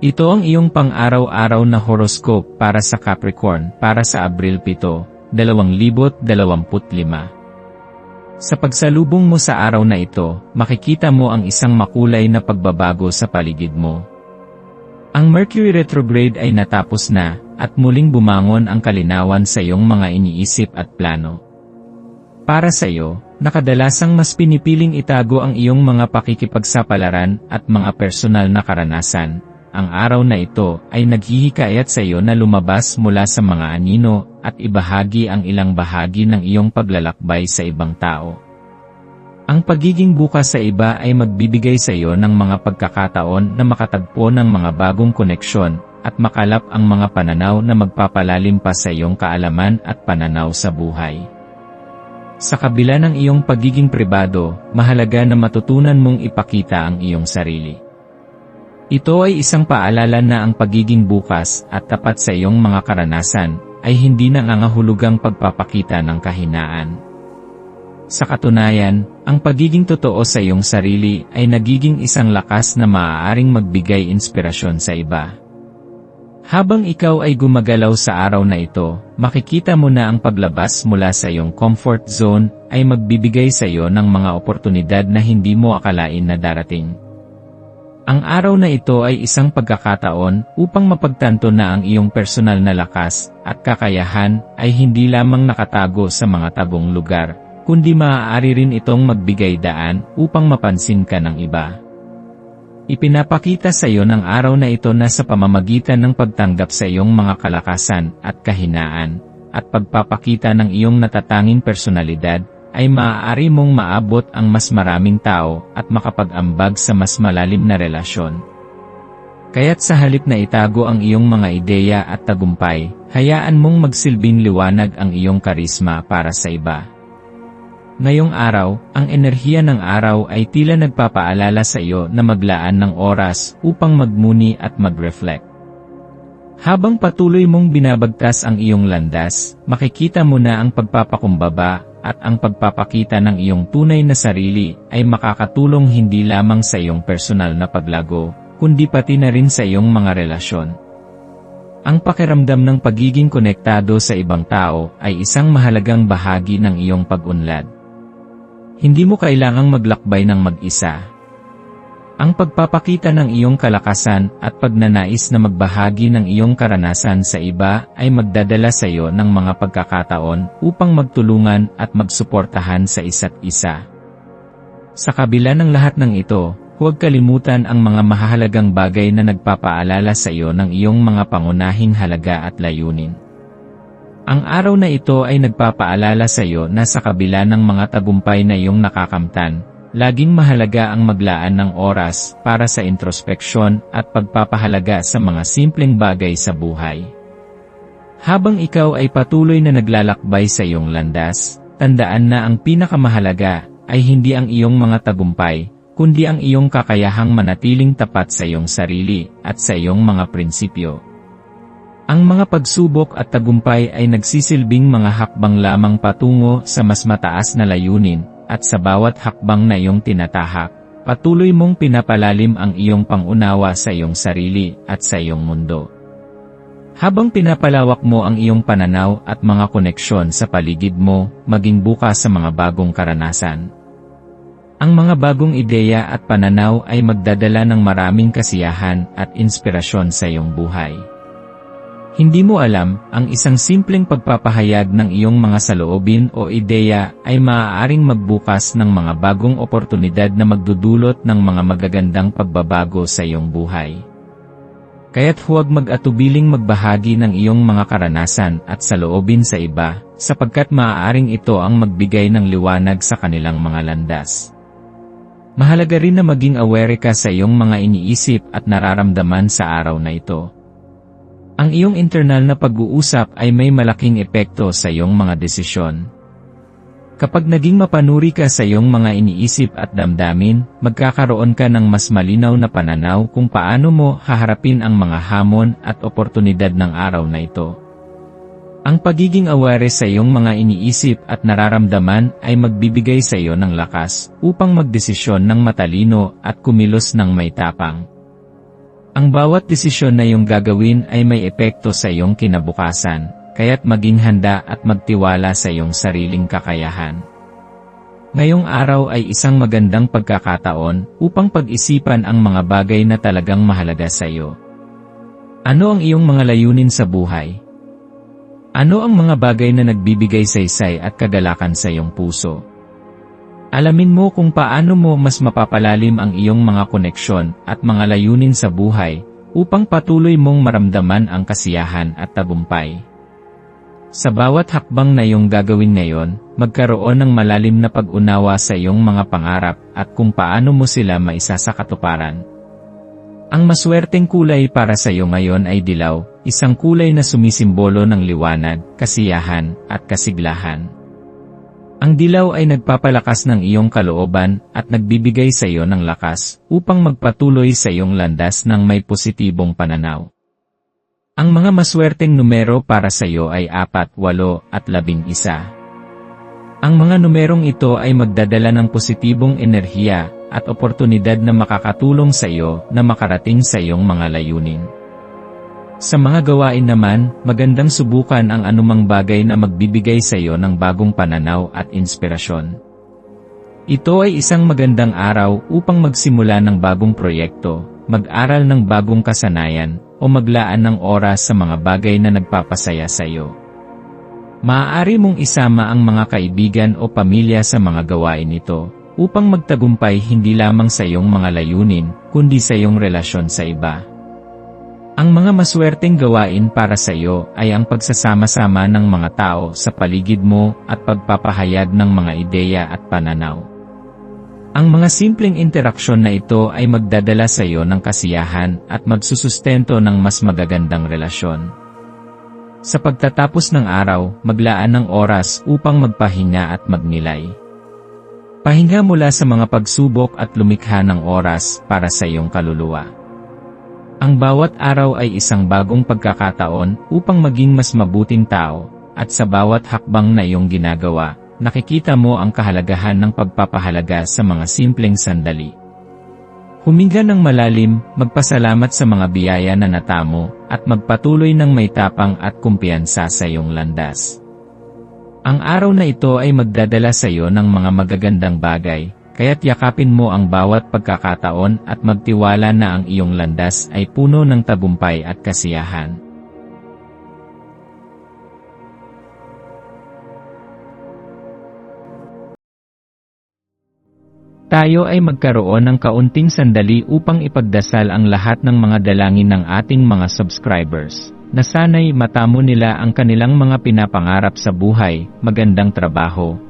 Ito ang iyong pang-araw-araw na horoscope para sa Capricorn para sa Abril 7, 2025. Sa pagsalubong mo sa araw na ito, makikita mo ang isang makulay na pagbabago sa paligid mo. Ang Mercury retrograde ay natapos na, at muling bumangon ang kalinawan sa iyong mga iniisip at plano. Para sa iyo, nakadalasang mas pinipiling itago ang iyong mga pakikipagsapalaran at mga personal na karanasan, ang araw na ito ay naghihikayat sa iyo na lumabas mula sa mga anino at ibahagi ang ilang bahagi ng iyong paglalakbay sa ibang tao. Ang pagiging bukas sa iba ay magbibigay sa iyo ng mga pagkakataon na makatagpo ng mga bagong koneksyon at makalap ang mga pananaw na magpapalalim pa sa iyong kaalaman at pananaw sa buhay. Sa kabila ng iyong pagiging pribado, mahalaga na matutunan mong ipakita ang iyong sarili. Ito ay isang paalala na ang pagiging bukas at tapat sa iyong mga karanasan ay hindi nangangahulugang pagpapakita ng kahinaan. Sa katunayan, ang pagiging totoo sa iyong sarili ay nagiging isang lakas na maaaring magbigay inspirasyon sa iba. Habang ikaw ay gumagalaw sa araw na ito, makikita mo na ang paglabas mula sa iyong comfort zone ay magbibigay sa iyo ng mga oportunidad na hindi mo akalain na darating. Ang araw na ito ay isang pagkakataon upang mapagtanto na ang iyong personal na lakas at kakayahan ay hindi lamang nakatago sa mga tabong lugar, kundi maaari rin itong magbigay daan upang mapansin ka ng iba. Ipinapakita sa iyo ng araw na ito na sa pamamagitan ng pagtanggap sa iyong mga kalakasan at kahinaan, at pagpapakita ng iyong natatanging personalidad, ay maaari mong maabot ang mas maraming tao at makapag-ambag sa mas malalim na relasyon. Kaya't sa halip na itago ang iyong mga ideya at tagumpay, hayaan mong magsilbing liwanag ang iyong karisma para sa iba. Ngayong araw, ang enerhiya ng araw ay tila nagpapaalala sa iyo na maglaan ng oras upang magmuni at mag-reflect. Habang patuloy mong binabagtas ang iyong landas, makikita mo na ang pagpapakumbaba at ang pagpapakita ng iyong tunay na sarili ay makakatulong hindi lamang sa iyong personal na paglago, kundi pati na rin sa iyong mga relasyon. Ang pakiramdam ng pagiging konektado sa ibang tao ay isang mahalagang bahagi ng iyong pag-unlad. Hindi mo kailangang maglakbay ng mag-isa, ang pagpapakita ng iyong kalakasan at pagnanais na magbahagi ng iyong karanasan sa iba ay magdadala sa iyo ng mga pagkakataon upang magtulungan at magsuportahan sa isa't isa. Sa kabila ng lahat ng ito, huwag kalimutan ang mga mahalagang bagay na nagpapaalala sa iyo ng iyong mga pangunahing halaga at layunin. Ang araw na ito ay nagpapaalala sa iyo na sa kabila ng mga tagumpay na iyong nakakamtan, Laging mahalaga ang maglaan ng oras para sa introspeksyon at pagpapahalaga sa mga simpleng bagay sa buhay. Habang ikaw ay patuloy na naglalakbay sa iyong landas, tandaan na ang pinakamahalaga ay hindi ang iyong mga tagumpay, kundi ang iyong kakayahang manatiling tapat sa iyong sarili at sa iyong mga prinsipyo. Ang mga pagsubok at tagumpay ay nagsisilbing mga hakbang lamang patungo sa mas mataas na layunin, at sa bawat hakbang na iyong tinatahak, patuloy mong pinapalalim ang iyong pangunawa sa iyong sarili at sa iyong mundo. Habang pinapalawak mo ang iyong pananaw at mga koneksyon sa paligid mo, maging bukas sa mga bagong karanasan. Ang mga bagong ideya at pananaw ay magdadala ng maraming kasiyahan at inspirasyon sa iyong buhay. Hindi mo alam, ang isang simpleng pagpapahayag ng iyong mga saloobin o ideya ay maaaring magbukas ng mga bagong oportunidad na magdudulot ng mga magagandang pagbabago sa iyong buhay. Kaya't huwag mag-atubiling magbahagi ng iyong mga karanasan at saloobin sa iba, sapagkat maaaring ito ang magbigay ng liwanag sa kanilang mga landas. Mahalaga rin na maging aware ka sa iyong mga iniisip at nararamdaman sa araw na ito. Ang iyong internal na pag-uusap ay may malaking epekto sa iyong mga desisyon. Kapag naging mapanuri ka sa iyong mga iniisip at damdamin, magkakaroon ka ng mas malinaw na pananaw kung paano mo haharapin ang mga hamon at oportunidad ng araw na ito. Ang pagiging aware sa iyong mga iniisip at nararamdaman ay magbibigay sa iyo ng lakas upang magdesisyon ng matalino at kumilos ng may tapang. Ang bawat desisyon na iyong gagawin ay may epekto sa iyong kinabukasan, kaya't maging handa at magtiwala sa iyong sariling kakayahan. Ngayong araw ay isang magandang pagkakataon upang pag-isipan ang mga bagay na talagang mahalaga sa iyo. Ano ang iyong mga layunin sa buhay? Ano ang mga bagay na nagbibigay saysay at kagalakan sa iyong puso? Alamin mo kung paano mo mas mapapalalim ang iyong mga koneksyon at mga layunin sa buhay upang patuloy mong maramdaman ang kasiyahan at tagumpay. Sa bawat hakbang na iyong gagawin ngayon, magkaroon ng malalim na pag-unawa sa iyong mga pangarap at kung paano mo sila maisa sa katuparan. Ang maswerteng kulay para sa iyo ngayon ay dilaw, isang kulay na sumisimbolo ng liwanag, kasiyahan, at kasiglahan. Ang dilaw ay nagpapalakas ng iyong kalooban at nagbibigay sa iyo ng lakas upang magpatuloy sa iyong landas ng may positibong pananaw. Ang mga maswerteng numero para sa iyo ay 4, 8 at 11. Ang mga numerong ito ay magdadala ng positibong enerhiya at oportunidad na makakatulong sa iyo na makarating sa iyong mga layunin. Sa mga gawain naman, magandang subukan ang anumang bagay na magbibigay sa iyo ng bagong pananaw at inspirasyon. Ito ay isang magandang araw upang magsimula ng bagong proyekto, mag-aral ng bagong kasanayan, o maglaan ng oras sa mga bagay na nagpapasaya sa iyo. Maaari mong isama ang mga kaibigan o pamilya sa mga gawain ito, upang magtagumpay hindi lamang sa iyong mga layunin, kundi sa iyong relasyon sa iba. Ang mga maswerteng gawain para sa iyo ay ang pagsasama-sama ng mga tao sa paligid mo at pagpapahayag ng mga ideya at pananaw. Ang mga simpleng interaksyon na ito ay magdadala sa iyo ng kasiyahan at magsusustento ng mas magagandang relasyon. Sa pagtatapos ng araw, maglaan ng oras upang magpahinga at magnilay. Pahinga mula sa mga pagsubok at lumikha ng oras para sa iyong kaluluwa. Ang bawat araw ay isang bagong pagkakataon upang maging mas mabuting tao, at sa bawat hakbang na iyong ginagawa, nakikita mo ang kahalagahan ng pagpapahalaga sa mga simpleng sandali. Huminga ng malalim, magpasalamat sa mga biyaya na natamo, at magpatuloy ng may tapang at kumpiyansa sa iyong landas. Ang araw na ito ay magdadala sa iyo ng mga magagandang bagay, kaya't yakapin mo ang bawat pagkakataon at magtiwala na ang iyong landas ay puno ng tagumpay at kasiyahan. Tayo ay magkaroon ng kaunting sandali upang ipagdasal ang lahat ng mga dalangin ng ating mga subscribers, na sana'y matamo nila ang kanilang mga pinapangarap sa buhay, magandang trabaho,